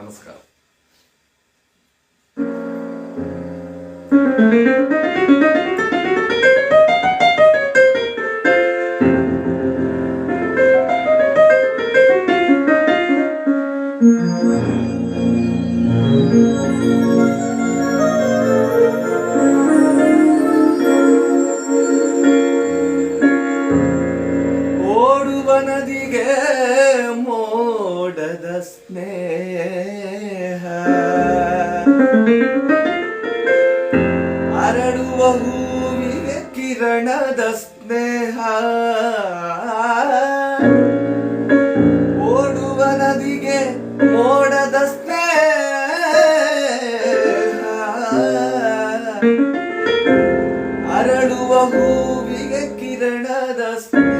నమస్కారం ಅರಳುವ ಹೂವಿಗೆ ಕಿರಣದ ಸ್ನೇಹ. ಓಡುವ ನದಿಗೆ ಮೋಡದ ಸ್ನೇಹ. ಅರಳುವ ಹೂವಿಗೆ ಕಿರಣದ ಸ್ನೇಹ.